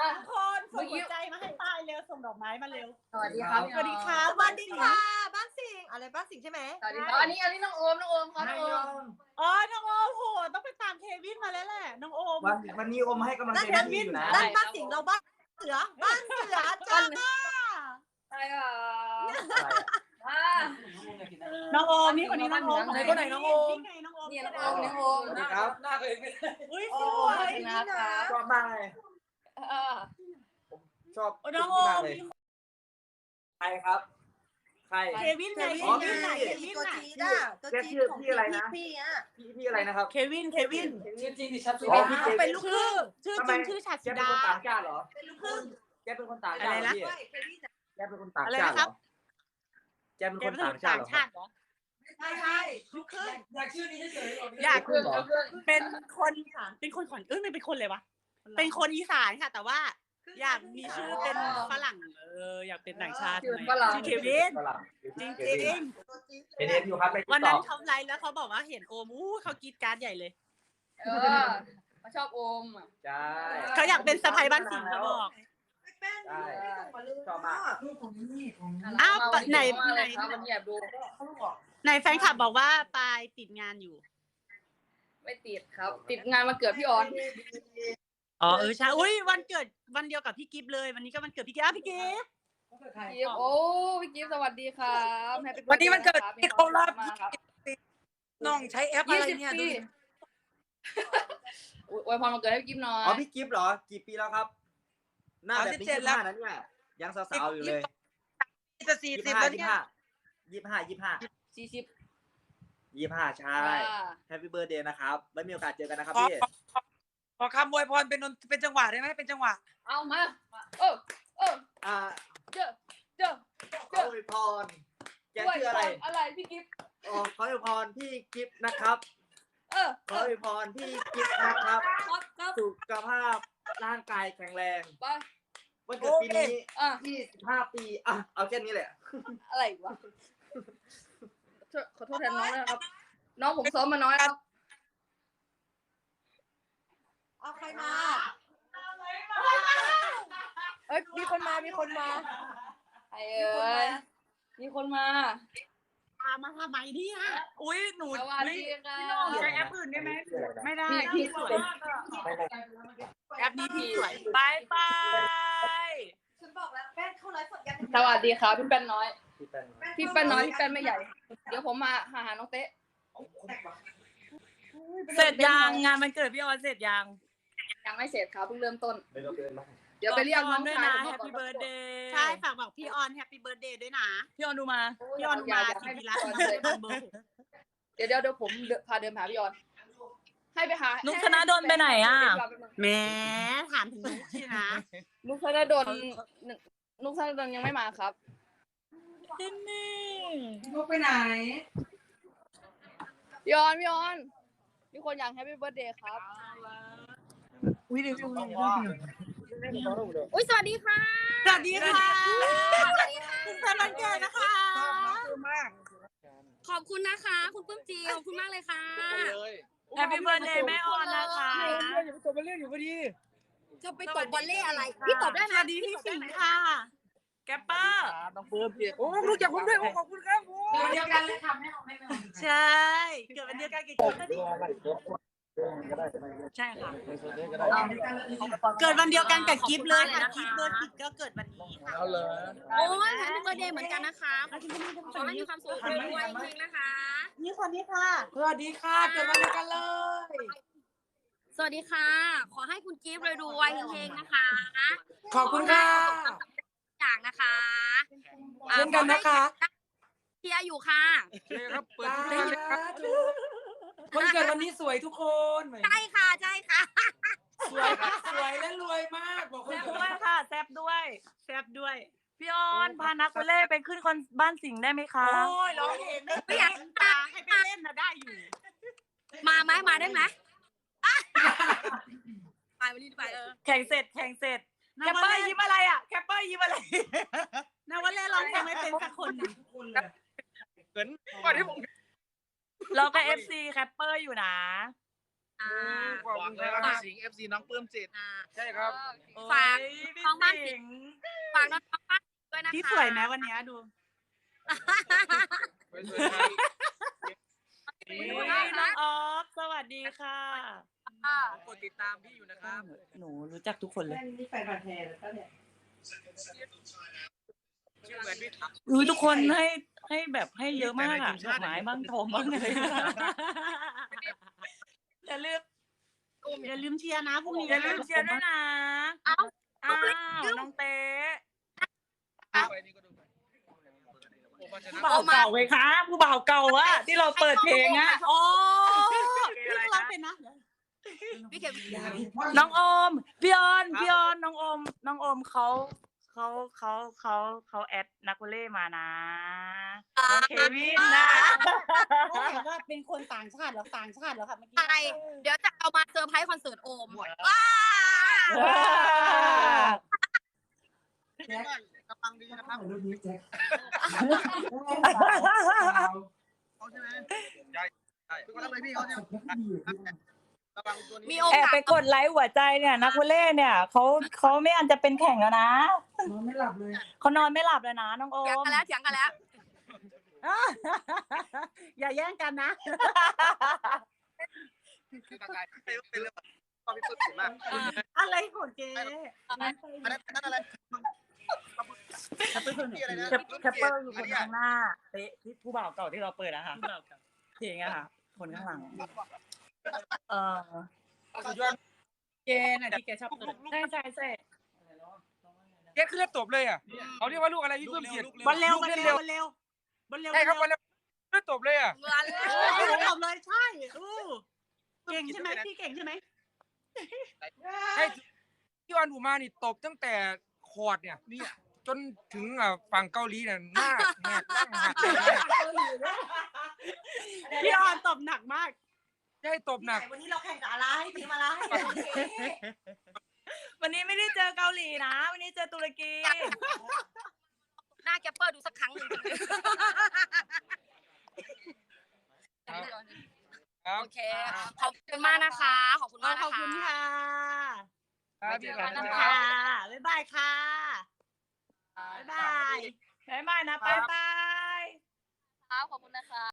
อะ ทุกคนส่งหัวใจมาให้ป้ายเร็วส่งดอกไม้มาเร็ว สวัสดีครับสวัสดีค่ะสวัสดีค่ะบ้านสิงห์อะไรบ้านสิงห์ใช่ไหมสวัสดีครับอันนี้อันนี้น้องโอมน้องโอมครับน้องโอมอ๋อน้องโอมโหต้องไปตามเควินมาแล้วแหละน้องโอมวันวันนี้อมให้กำลังใจนั่นพี่อยู่นะนั่นบ้านสิงห์เราบ้านเสือบ้านเสือจ้าใช่ค่ะอ่าน้องโอมนี่คนนี้น้องโอมไหนคนไหนน้องโอมนี่ไงน้องโอมนี่น้องโอมน้องโอมสวัสดีครับหน้าเคยไม่ได้อุ้ยสโอ้วยยนะคะชอบมากเลยอ่าช อบโอ้น้องโอมากมเลยใครครับ ใคร เควินไงเคเควิวินนไหนไหนเคเควิวินนไหนจีด้าตัวจีของพี่พี่อะพี่พี่อะไรนะครับ เควิน เควินชื่อจริงดิชัดสุดอ๋อพี่เควินเป็นลูกครึ่งชื่อจริงชื่อฉัตรแกสุเป็นดาคนต่างชาติเหรอ เป็นลูกครึ่งแกเป็นคนต่างชาติอะไรเหรอนะพี่ด้วยเควินแกเป็นคนต่างอะไรชาตินะเหครรับอแกเป็นแกคนเป็นต่างคนชาต่าติงเหรอชาติเหรอใช่ใช่ลูกครึ่งอยากชื่อนี้เฉยๆอยากเครื่องเอาเครื่องเป็นคนเป็นคนขอนเอ้ยไม่เป็นคนเลยวะ เป็นคนอีสานค่ะ แต่ว่า อยากมีชื่อเป็นฝรั่งเอออยากเป็นต่างชาติชื่อฝรั่งชื่อเควิน ฝรั่งจริงเคจริวินงตัวจีเป็นเอฟอยู่ครับไปวันตนั้อนบเขาไลฟ์แล้วเขาบอกว่าเห็นโอมอู้เขากรีดการ์ดใหญ่เลยเออมาชอบโอมอะ ใช่เขาอยากเป็นสะพายบ้านสิงห์เขาบอก แป้งส่งมาเลยชอบมากอ้าววันนี้ไหนเก่งมากไหนเลยครับวันนี้แอบดูไหนแฟนคลับบอกว่าปายติดงานอยู่ ไม่ติดครับ ติดงานมาเกิดพี่ออน อ๋อเออใช่อุ้ยวันเกิดวันเดียวกับพี่กิฟต์เลย วันนี้ก็วันเกิดพี่กิฟต์อ้าวพี่กิฟต์กิฟต์โอ้พี่กิฟต์สวัสดีครับแฮปปี้วันนี้มันเกิดที่เขารับมาครับน้องใช้แอปอะยี่ไรสิบเนี่ยปีดูดิอุ๊ยอวยพรมาเกิดให้พี่กิฟต์หน่ออ๋อยพี่กิฟต์เหรอ กี่ปีแล้วครับ หน้าแบบนี้ยี่สิบห้านั้นเนี่ยยังสาวๆอยู่เลยจะสี่ยี่สิสิบบห้าแล้วยี่เนี่ยสิบห้ายี่สิบห้ายี่สิบห้าสี่สิบยี่สิบห้าใช่อ่าแฮปปี้เบิร์ดเดย์นะครับไว้มีโอกาสเจอกันนะครับขอพี่ขอ ขอขอคำอวยพรเป็นดนเป็นจังหวะได้ไหมเป็นจังหวะ เอามาเออเอออ่าเจอเจอขออวยพรแกชื่ออะไรอะไรพี่กิฟต์อ๋อขออวยพรพี่กิฟต์นะครับ เออขออวยพรพี่กิฟต์นะครับครับครับสุขภาพร่างกายแข็งแรงไปวันเกิดปีนี้อะ25ปีอะเอาแค่นี้แหละ อะไรวะขอขอโทษแทนน้องนะครับ น้องผมซ้อมมาน้อยครับ เอาใครมา เอ้ยมีคนมา มีคนมา ไอเอ้ยมีคนมาตามมาทำไมเนี่ยอุ้ยหนูสวัสดีค่ะใช้แอปอื่นได้ไหมไม่ได้พี่พี่สวย แอปนี้พี่สวยบายบายฉันบอกแล้วแป้งเข้าไลฟ์สดยังสวัสดีครับพี่แป้นน้อย พี่เป็นพี่แป้นน้อยพี่แป้นไม่ใหญ่ เดี๋ยวผมมาหาหาน้องเต๊ะเสร็จยังงานมันเกิดพี่ออนเสร็จยัง ยังไม่เสร็จครับเพิ่งเริ่มต้น ไม่ต้องเกินมากเดี๋ยวไปเรียกน้องด้วยชายนะผมแฮมาปก่อนปี้เบิร์ดเดย์ใช่ฝากบอกพี่ออนแฮปปี้เบิร์ดเดย์ด้วยนะ พี่ออนดูมา พี่ออนอย่ามาอย่าสิให้พีพี่รัอตอนน์เลยเบอร์หกเดี๋ยวเดี๋ยวเดี๋ยวผมเดินพาเดินหาพี่ออน ให้ไปหานุนุกธนดลไปไหนอะแหมถามถึงนุ๊กสินะนุกธนดลนุกธนดลยังไม่มาครับ จินนี่ลูกไปไหน พี่ออนพี่ออนมีคนอยากแฮปปี้เบิร์ดเดย์ครับ อุ้ยเดี๋ยวพี่อุ้ยสวัสดีค่ะ สวัสดีค่ะคุณแฟนวันเกิดนะคะขอบคุณนะคะ คุณปุ้มจีขอบคุณมากเลยค่ะแฮปปี้เบิร์ดเดย์แม่ออนนะคะจะไปตบบอลเล่อะไร พี่ตอบได้สไหมวัสดีพี่สิงห์ค่ะ แกปเปอร์โอ้รู้จักผมด้วยโอ้ขอบคุณครับผมเดียวกันเลยทำให้ใช่ เกิดวันเดียวกันกับกิฟต์ ใช่ค่ะเกิดวันเดียวกันกับกิฟต์เลยค่ะกิฟต์เบอร์สิบก็เกิดวันนี้ค่ะโอ้ยแฮปปี้เบิร์ดเดย์เหมือนกันนะคะขอให้มีความสุขรวยๆจริงๆนะคะ นี่คนนี้ค่ะสวัสดีค่ะเกิดวันเดียวกันเลย สวัสดีค่ะ ขอให้คุณกิฟต์รวยๆเฮงๆนะคะ ขอบคุณค่ะอย่างนะคะเช่นกันนะคะเชียร์อยู่ค่ะครับเปิดทุกท่านเลยครับ คนเกิดวันนี้สวยทุกคนใช่ค่ะใช่ค่ะ สวยสวยและรวยมากบอกคนแซบเกิดด้วยค่ะแซบด้วยแซ่บด้วย พี่ออนพานักวอลเล่ไปขึ้นคอนบ้านสิงห์ได้ไหมคะ โอ้ยร้องเพลงได้ไม่อยากตาให้ไปเล่นนะได้อยู่มาไหมมาได้ไหมอะไปวันนี้ไปเออแข่งเสร็จแข่งเสร็จแคปเปอร์ยิ้มอะไรอะแคปเปอร์ยิ้มอะไรนะวันแรกร้องเพลงไม่เป็นสักคนหนึ่งก่อนที่ผม เราก็เอฟซีแคปเปอร์อยู่นะอ่าขอบคุณครับฝากสิงเอฟซีน้องปลื้มจิตอ่า ใช่ครับ ฝากโอ้ยพี่น้องบ้านสิงห์ ฝากน้องๆบ้านด้วยนะคะพี่สวยไหมวันเนี้ยดูอุ๊ยน้องออฟสวัสดีค่ะ อ่ากดติดตามพี่อยู่นะครับ หนูรู้จักทุกคนเลยชื่อเหมือนพี่ทับ อุ้ยทุกคนให้ให้แบบให้เยอะมากอะดอกไม้บ้างทองบ้างอะไรอย่าลืมอย่าลืมเชียร์นะพรุ่งนี้อย่าลืมเชียร์ด้วยนะเอ้าอ้าวน้องเต๊ะผู้บ่าวเก่าไงคะผู้บ่าวเก่าอะที่เราเปิดเพลงอะโอ้พี่ร้องเป็นนะพี่เข็มน้องอมพี่ออนพี่ออนน้องอมน้องอมเขา เขาเขาเขาเขาแอดนักวอลเล่มานะน้องเควินนะเขาถามว่าเป็นคนต่างชาติเหรอต่างชาติเหรอคะเมื่อกี้อะไร เดี๋ยวจะเอามาเซอร์ไพรส์คอนเสิร์ตโอมว้าว้าวกำลังดีนะครับเขาใช่ไหมใช่ใช่ทุกคนทำไมพี่เขาเนี่ย ระวังตัวนี้มีโอแอบกาสไปกดไลค์หัวใจเนี่ยนักวอลเล่เนี่ยเขาเขาไม่อันจะเป็นแข่งแล้วนะนอนไม่หลับเลย เขานอนไม่หลับเลยนะน้องโอเถียงมกันแล้วเถียงกันแล้ว อย่าแย่งกันนะ คือตาใจเป็นเรื่องความพิสูจน์มากอะไรของเจ๊อันนั้นอันนั้นอะไรที่อะไรนะแคปแคปเปอร์อยู่คนข้างหน้าเต๊ะที่ผู้บ่าวเก่าที่เราเปิดอะค่ะเพลงอะค่ะคนข้างหลัง เออสุดยอดเจน่ะที่แกชอบเปิดใช่ใช่ใช่เก็ตขึ้นแล้วตบเลยอะเขาเรียกว่าลูกอะไรพี่เพิ่มเกียรติบอลเร็วลูบอกลเล่นเร็เร็ววบอลเร็วบอลเร็วใช่ครับวันแล้วขึ้นตบเลยอะเงินเลยไม่ต้องตอบเลยใช่อู้เก่งใช่ไหมพี่เก่งใช่ไหมใช่ที่วันหนูมานี่ตบตั้งแต่คอร์ดเนี่ยจนถึงอะฝั่งเกาหลีเนี่ยหน้าแหกนั่งหักเลยพี่ออนตบหนัก มากใช่ตบหนัก วันนี้เราแข่งกับอะไรทีมอะไรวันนี้ไม่ได้เจอเกาหลีนะ วันนี้เจอตุรกี หน้าแกปเปอร์ดูสักครั้งหนึ่งครับโอเค ขอบคุณมากนะคะ ขอบคุณมากขอบคุณค่ะครับพี่ครับขอบคุณค่ะ บ๊ายบายค่ะ บ๊ายบาย บ๊ายบายนะ บ๊ายบาย ครับขอบคุณนะคะ